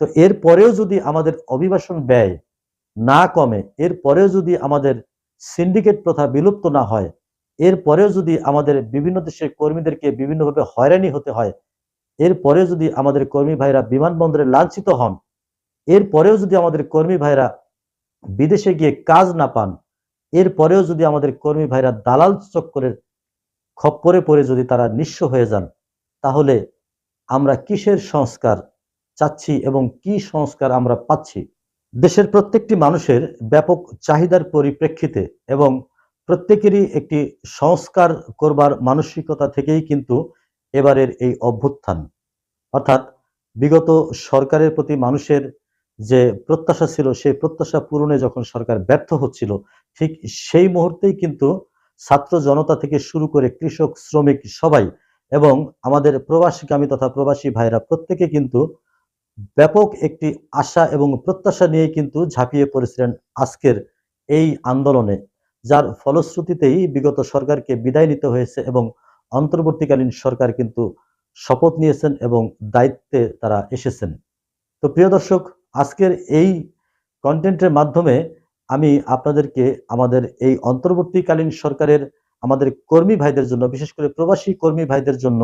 তো এর পরেও যদি আমাদের অভিবাসন ব্যয় না কমে, এর পরেও যদি আমাদের সিন্ডিকেট প্রথা বিলুপ্ত না হয়, এর পরেও যদি আমাদের বিভিন্ন দেশের কর্মীদেরকে বিভিন্নভাবে হয়রানি হতে হয়, এর পরেও যদি আমাদের কর্মী ভাইরা বিমানবন্দরে লাঞ্ছিত হন, এর পরেও যদি আমাদের কর্মী ভাইরা বিদেশে গিয়ে কাজ না পান, এর পরেও যদি আমাদের কর্মী ভাইরা দালাল চক্করের খপ্পরে পড়ে যদি তারা নিঃস্ব হয়ে যান, তাহলে আমরা কিসের সংস্কার? চাচ্ছি এবং কি সংস্কার আমরা পাচ্ছি। দেশের প্রত্যেকটি মানুষের ব্যাপক চাহিদার পরিপ্রেক্ষিতে এবং প্রত্যেকেরই একটি সংস্কার করবার মানসিকতা থেকেই কিন্তু এবারের এই অভ্যুত্থান। অর্থাৎ বিগত সরকারের প্রতি মানুষের যে প্রত্যাশা ছিল, সেই প্রত্যাশা পূরণে যখন সরকার ব্যর্থ হচ্ছিল, ঠিক সেই মুহূর্তেই কিন্তু ছাত্র জনতা থেকে শুরু করে কৃষক, শ্রমিক সবাই এবং আমাদের প্রবাসীগামী তথা প্রবাসী ভাইরা প্রত্যেকে কিন্তু ব্যাপক একটি আশা এবং প্রত্যাশা নিয়ে কিন্তু ঝাঁপিয়ে পড়েছিলেন আজকের এই আন্দোলনে, যার ফলশ্রুতিতেই বিগত সরকারকে বিদায় নিতে হয়েছে এবং অন্তর্বর্তীকালীন সরকার কিন্তু শপথ নিয়েছেন এবং দায়িত্বে তারা এসেছেন। তো প্রিয় দর্শক, আজকের এই কন্টেন্টের মাধ্যমে আমি আপনাদেরকে আমাদের এই অন্তর্বর্তীকালীন সরকারের আমাদের কর্মী ভাইদের জন্য, বিশেষ করে প্রবাসী কর্মী ভাইদের জন্য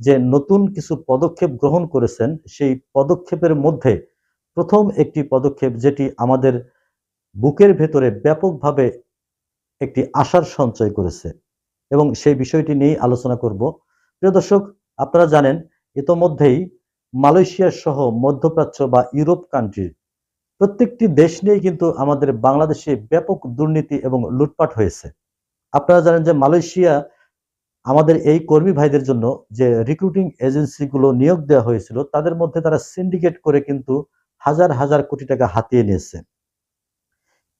যে নতুন কিছু পদক্ষেপ গ্রহণ করেছেন, সেই পদক্ষেপের মধ্যে প্রথম একটি পদক্ষেপ যেটি আমাদের বুকের ভেতরে ব্যাপকভাবে একটি আশার সঞ্চয় করেছে এবং সেই বিষয়টি নিয়েই আলোচনা করব। প্রিয় দর্শক, আপনারা জানেন, ইতোমধ্যেই মালয়েশিয়া সহ মধ্যপ্রাচ্য বা ইউরোপ কান্ট্রির প্রত্যেকটি দেশ নিয়ে কিন্তু আমাদের বাংলাদেশে ব্যাপক দুর্নীতি এবং লুটপাট হয়েছে। আপনারা জানেন যে মালয়েশিয়া আমাদের এই কর্মী ভাইদের জন্য যে রিক্রুটিং এজেন্সিগুলো নিয়োগ দেওয়া হয়েছিল, তাদের মধ্যে তারা সিন্ডিকেট করে কিন্তু হাজার হাজার কোটি টাকা হাতিয়ে নিয়েছে।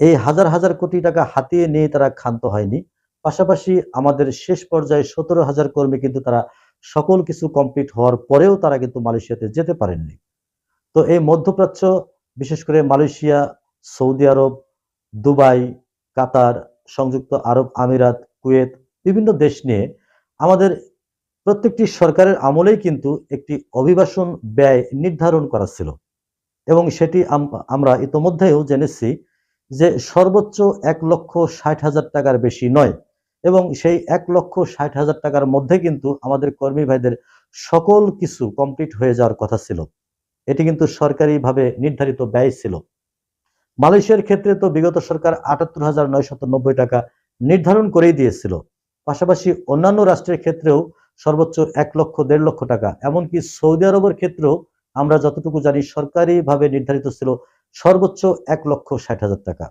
এই হাজার হাজার কোটি টাকা হাতিয়ে নিয়ে তারা ক্ষান্ত হয়নি। পাশাপাশি আমাদের শেষ পর্যায়ে সতেরো হাজার কর্মী কিন্তু তারা সকল কিছু কমপ্লিট হওয়ার পরেও তারা কিন্তু মালয়েশিয়াতে যেতে পারেননি। তো এই মধ্যপ্রাচ্য, বিশেষ করে মালয়েশিয়া, সৌদি আরব, দুবাই, কাতার, সংযুক্ত আরব আমিরাত, কুয়েত, বিভিন্ন দেশ নিয়ে আমাদের প্রত্যেকটি সরকারের আমলেই কিন্তু একটি অভিবাসন ব্যয় নির্ধারণ করা ছিল। এবং সেটি আমরা ইতোমধ্যেও জেনেছি যে সর্বোচ্চ এক লক্ষ ষাট হাজার টাকার বেশি নয়। এবং সেই এক লক্ষ ষাট হাজার টাকার মধ্যে কিন্তু আমাদের কর্মী ভাইদের সকল কিছু কমপ্লিট হয়ে যাওয়ার কথা ছিল। এটি কিন্তু সরকারিভাবে নির্ধারিত ব্যয় ছিল। মালয়েশিয়ার ক্ষেত্রে তো বিগত সরকার আটাত্তর হাজার নব্বই টাকা নির্ধারণ করেই দিয়েছিল। পাশাপাশি অন্যান্য রাষ্ট্রের ক্ষেত্রেও সর্বোচ্চ এক লক্ষ, দেড় লক্ষ টাকা। এমনকি সৌদি আরবের ক্ষেত্রেও আমরা যতটুকু জানি সরকারিভাবে নির্ধারিত ছিল সর্বোচ্চ এক লক্ষ, ষাট হাজার টাকা।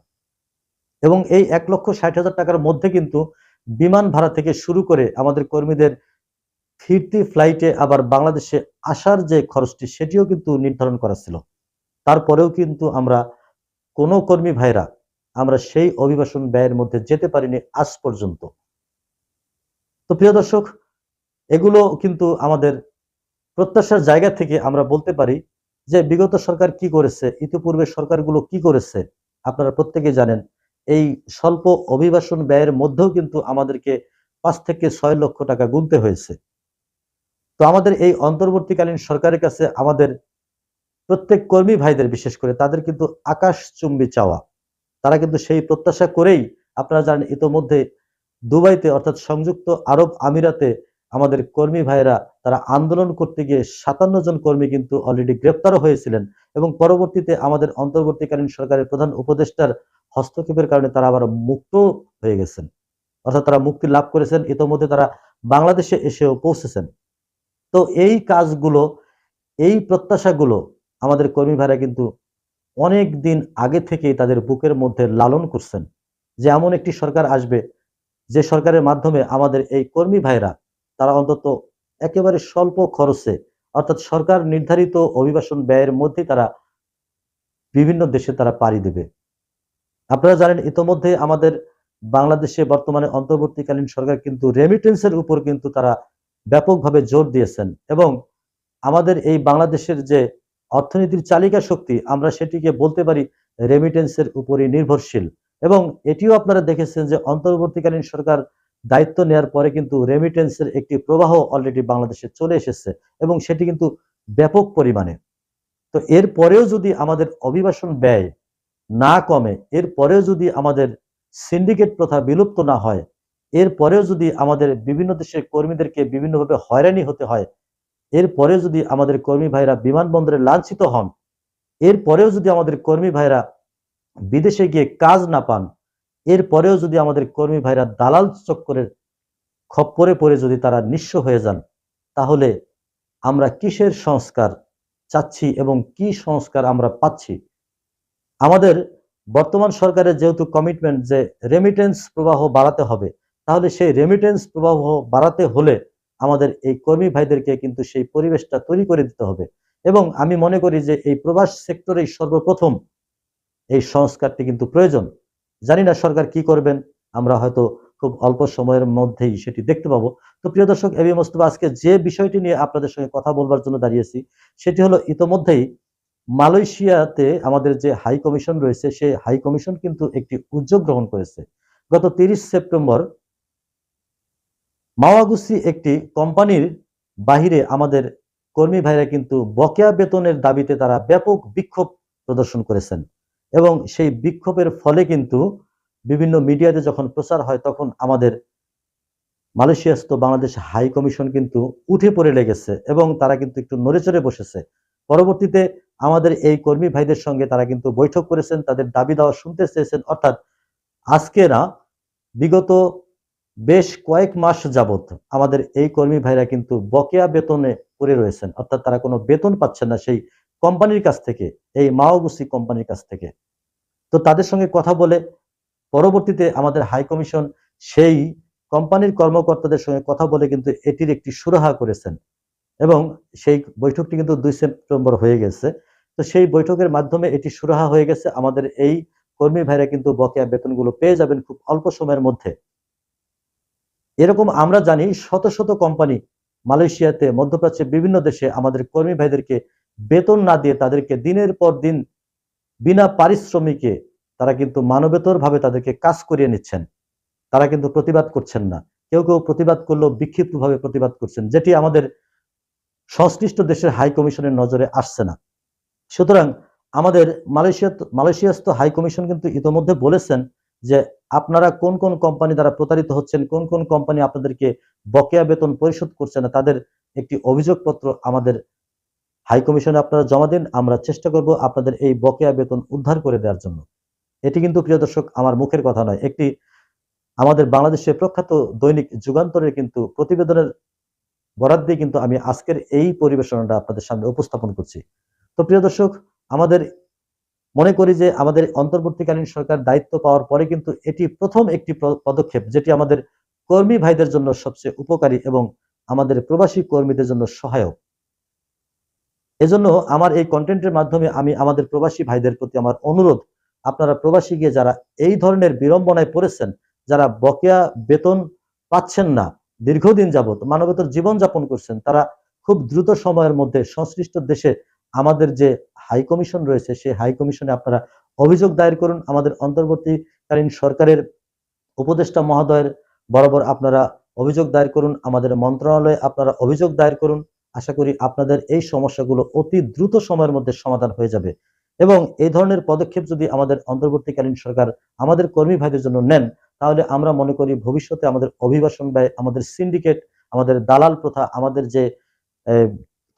এবং এই এক লক্ষ, ষাট হাজার টাকার মধ্যে কিন্তু বিমান ভাড়া থেকে শুরু করে আমাদের কর্মীদের ফিরতি ফ্লাইটে আবার বাংলাদেশে আসার যে খরচটি, সেটিও কিন্তু নির্ধারণ করা ছিল। তারপরেও কিন্তু আমরা কোনো কর্মী ভাইরা আমরা সেই অভিবাসন ব্যয়ের মধ্যে যেতে পারিনি আজ পর্যন্ত। তো প্রিয় দর্শক, এগুলো কিন্তু আমাদের প্রত্যাশার জায়গা থেকে আমরা বলতে পারি যে বিগত সরকার কি করেছে, ইতিপূর্বে সরকারগুলো কি করেছে, আপনারা প্রত্যেকে জানেন। এই স্বল্প অভিবাসন ব্যয়ের মধ্যেও কিন্তু আমাদেরকে পাঁচ থেকে ছয় লক্ষ টাকা গুনতে হয়েছে। তো আমাদের এই অন্তর্বর্তীকালীন সরকারের কাছে আমাদের প্রত্যেক কর্মী ভাইদের বিশেষ করে, তাদের কিন্তু আকাশ চুম্বি চাওয়া। তারা কিন্তু সেই প্রত্যাশা করেই, আপনারা জানেন, ইতোমধ্যে দুবাইতে অর্থাৎ সংযুক্ত আরব আমিরাতে আমাদের কর্মী ভাইরা তারা আন্দোলন করতে গিয়ে সাতান্ন জন কর্মী কিন্তু অলরেডি গ্রেপ্তারও হয়েছিলেন এবং পরবর্তীতে আমাদের অন্তর্বর্তীকালীন সরকারের প্রধান উপদেষ্টার হস্তক্ষেপের কারণে তারা আবার মুক্ত হয়ে গেছেন। অর্থাৎ তারা মুক্তি লাভ করেছেন, ইতোমধ্যে তারা বাংলাদেশে এসেও পৌঁছেছেন। তো এই কাজগুলো, এই প্রত্যাশাগুলো আমাদের কর্মী ভাইরা কিন্তু অনেক দিন আগে থেকেই তাদের বুকের মধ্যে লালন করছেন যে এমন একটি সরকার আসবে যে সরকারের মাধ্যমে আমাদের এই কর্মী ভাইরা, তারা অন্তত একেবারে স্বল্প খরচে, অর্থাৎ সরকার নির্ধারিত অভিবাসন ব্যয়ের মধ্যে তারা বিভিন্ন দেশে তারা পাড়ি দেবে। আপনারা জানেন, ইতোমধ্যে আমাদের বাংলাদেশে বর্তমানে অন্তর্বর্তীকালীন সরকার কিন্তু রেমিটেন্সের উপর কিন্তু তারা ব্যাপকভাবে জোর দিয়েছেন এবং আমাদের এই বাংলাদেশের যে অর্থনীতির চালিকা শক্তি, আমরা সেটিকে বলতে পারি রেমিটেন্সের উপরই নির্ভরশীল। এবং এটিও আপনারা দেখেছেন যে অন্তর্বর্তীকালীন সরকার দায়িত্ব নেয়ার পরে কিন্তু রেমিটেন্সের একটি প্রবাহ অলরেডি বাংলাদেশে চলে এসেছে এবং সেটি কিন্তু ব্যাপক পরিমাণে। তো এর পরেও যদি আমাদের অভিবাসন ব্যয় না কমে, এর পরেও যদি আমাদের সিন্ডিকেট প্রথা বিলুপ্ত না হয়, এর পরেও যদি আমাদের বিভিন্ন দেশের কর্মীদেরকে বিভিন্নভাবে হয়রানি হতে হয়, এর পরে যদি আমাদের কর্মী ভাইরা বিমানবন্দরে লাঞ্ছিত হন, এর পরেও যদি আমাদের কর্মী ভাইরা বিদেশে গিয়ে কাজ না পান এর পরেও যদি আমাদের কর্মী ভাইরা দালাল চক্করের খপ্পরে পড়ে যদি তারা নিঃস্ব হয়ে যান, তাহলে আমরা কিসের সংস্কার চাচ্ছি এবং কি সংস্কার আমরা পাচ্ছি? আমাদের বর্তমান সরকারের যেহেতু কমিটমেন্ট যে রেমিটেন্স প্রবাহ বাড়াতে হবে, তাহলে সেই রেমিটেন্স প্রবাহ বাড়াতে হলে আমাদের এই কর্মী ভাইদেরকে কিন্তু সেই পরিবেশটা তৈরি করে দিতে হবে। এবং আমি মনে করি যে এই প্রবাস সেক্টরেই সর্বপ্রথম এই সংস্কারটি কিন্তু প্রয়োজন। জানি না সরকার কি করবেন, আমরা হয়তো খুব অল্প সময়ের মধ্যেই সেটি দেখতে পাবো। তো প্রিয় দর্শক এবি মোস্তফা, আজকে যে বিষয়টি নিয়ে আপনাদের সঙ্গে কথা বলবার জন্য দাঁড়িয়েছি, সেটি হলো ইতোমধ্যেই মালয়েশিয়াতে আমাদের যে হাই কমিশন রয়েছে, সেই হাই কমিশন কিন্তু একটি উদ্যোগ গ্রহণ করেছে। গত তিরিশ সেপ্টেম্বর মাওয়াগুসি একটি কোম্পানির বাহিরে আমাদের কর্মী ভাইরা কিন্তু বকেয়া বেতনের দাবিতে তারা ব্যাপক বিক্ষোভ প্রদর্শন করেছেন। এবং সেই বিক্ষোভের ফলে কিন্তু বিভিন্ন মিডিয়াতে যখন প্রচার হয়, তখন আমাদের মালয়েশিয়াস্থ বাংলাদেশ হাই কমিশন কিন্তু উঠে পড়ে লেগেছে এবং তারা কিন্তু একটু নড়েচড়ে বসেছে। পরবর্তীতে আমাদের এই কর্মী ভাইদের সঙ্গে তারা কিন্তু বৈঠক করেছেন, তাদের দাবি দেওয়া শুনতে চেয়েছেন। অর্থাৎ আজকে না, বিগত বেশ কয়েক মাস যাবত আমাদের এই কর্মী ভাইরা কিন্তু বকেয়া বেতনে পড়ে রয়েছেন। অর্থাৎ তারা কোনো বেতন পাচ্ছেন না সেই কোম্পানির কাছ থেকে, এই মাওগুসি কোম্পানির কাছ থেকে। তো তাদের সঙ্গে কথা বলে পরবর্তীতে আমাদের হাই কমিশন সেই কোম্পানির কর্মকর্তাদের সঙ্গে কথা বলে কিন্তু এটির একটি সুরাহা করেছেন। এবং সেই বৈঠকটি কিন্তু দুই সেপ্টেম্বর হয়ে গেছে। তো সেই বৈঠকের মাধ্যমে এটি সুরাহা হয়ে গেছে। আমাদের এই কর্মী ভাইরা কিন্তু বকেয়া বেতনগুলো পেয়ে যাবেন খুব অল্প সময়ের মধ্যে। এরকম আমরা জানি শত শত কোম্পানি মালয়েশিয়াতে, মধ্যপ্রাচ্যে, বিভিন্ন দেশে আমাদের কর্মী ভাইদেরকে বেতন না দিয়ে তাদেরকে দিনের পর দিন বিনা পারিশ্রমিকে তারা কিন্তু মানবেতর ভাবে তাদেরকে কাজ করিয়ে নিচ্ছেন। তারা কিন্তু প্রতিবাদ করছেন না। কেউ কেউ প্রতিবাদ করলেও বিক্ষিপ্ত ভাবে প্রতিবাদ করছেন, যেটি আমাদের সংশ্লিষ্ট দেশের হাই কমিশনের নজরে আসছে না। সুতরাং আমাদের মালয়েশিয়া মালয়েশিয়াস্থ হাই কমিশন কিন্তু ইতোমধ্যে বলেছেন যে আপনারা কোন কোন কোম্পানি দ্বারা প্রতারিত হচ্ছেন, কোন কোন কোম্পানি আপনাদেরকে বকেয়া বেতন পরিশোধ করছে না, তাদের একটি অভিযোগপত্র আমাদের হাই কমিশনে আপনারা জমা দিন, আমরা চেষ্টা করব আপনাদের এই বকেয়া বেতন উদ্ধার করে দেওয়ার জন্য। এটি কিন্তু, প্রিয় দর্শক, আমার মুখের কথা নয়, একটি আমাদের বাংলাদেশের প্রখ্যাত দৈনিক যুগান্তরের কিন্তু প্রতিবেদনের বরাদ দিয়ে কিন্তু আমি আজকের এই পরিবেশনাটা আপনাদের সামনে উপস্থাপন করছি। তো, প্রিয় দর্শক, আমাদের মনে করি যে আমাদের অন্তর্বর্তীকালীন সরকার দায়িত্ব পাওয়ার পরে কিন্তু এটি প্রথম একটি পদক্ষেপ, যেটি আমাদের কর্মী ভাইদের জন্য সবচেয়ে উপকারী এবং আমাদের প্রবাসী কর্মীদের জন্য সহায়ক। এজন্য আমার এই কন্টেন্টের মাধ্যমে আমি আমাদের প্রবাসী ভাইদের প্রতি আমার অনুরোধ, আপনারা প্রবাসী গিয়ে যারা এই ধরনের বিড়ম্বনায় পড়েছেন, যারা বকেয়া বেতন পাচ্ছেন না, দীর্ঘদিন যাবত মানবতর জীবন যাপন করছেন, তারা খুব দ্রুত সময়ের মধ্যে সংশ্লিষ্ট দেশে আমাদের যে হাই কমিশন রয়েছে, সেই হাই কমিশনে আপনারা অভিযোগ দায়ের করুন। আমাদের অন্তর্বর্তীকালীন সরকারের উপদেষ্টা মহোদয়ের বরাবর আপনারা অভিযোগ দায়ের করুন। আমাদের মন্ত্রণালয়ে আপনারা অভিযোগ দায়ের করুন। আশা করি আপনাদের এই সমস্যাগুলো অতি দ্রুত সময়ের মধ্যে সমাধান হয়ে যাবে। এবং এই ধরনের পদক্ষেপ যদি আমাদের অন্তর্বর্তীকালীন সরকার আমাদের কর্মী ভাইদের জন্য নেন, তাহলে আমরা মনে করি ভবিষ্যতে আমাদের অভিবাসন ব্যয়, আমাদের সিন্ডিকেট আমাদের দালাল প্রথা, আমাদের যে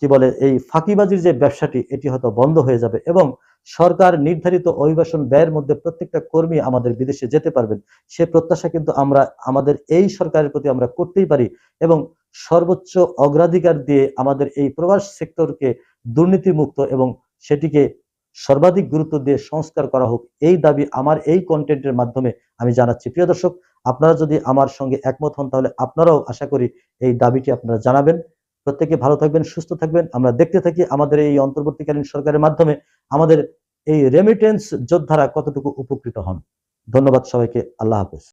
কি বলে, এই ফাঁকিবাজির যে ব্যবসাটি, এটি হয়তো বন্ধ হয়ে যাবে এবং সরকার নির্ধারিত অভিবাসন ব্যয়ের মধ্যে প্রত্যেকটা কর্মী আমাদের বিদেশে যেতে পারবেন। সে প্রত্যাশা কিন্তু আমরা, আমাদের এই সরকারের প্রতি আমরা করতেই পারি এবং সর্বোচ্চ অগ্রাধিকার দিয়ে আমাদের এই প্রবাস সেক্টরকে দুর্নীতিমুক্ত এবং সেটিকে সর্বাধিক গুরুত্ব দিয়ে সংস্কার করা হোক, এই দাবি আমার এই কন্টেন্টের মাধ্যমে আমি জানাচ্ছি। প্রিয় দর্শক, আপনারা যদি আমার সঙ্গে একমত হন, তাহলে আপনারাও আশা করি এই দাবিটি আপনারা জানাবেন। প্রত্যেকে ভালো থাকবেন, সুস্থ থাকবেন। আমরা দেখতে থাকি আমাদের এই অন্তর্বর্তীকালীন সরকারের মাধ্যমে আমাদের এই রেমিটেন্স যোদ্ধারা কতটুকু উপকৃত হন। ধন্যবাদ সবাইকে। আল্লাহ হাফেজ।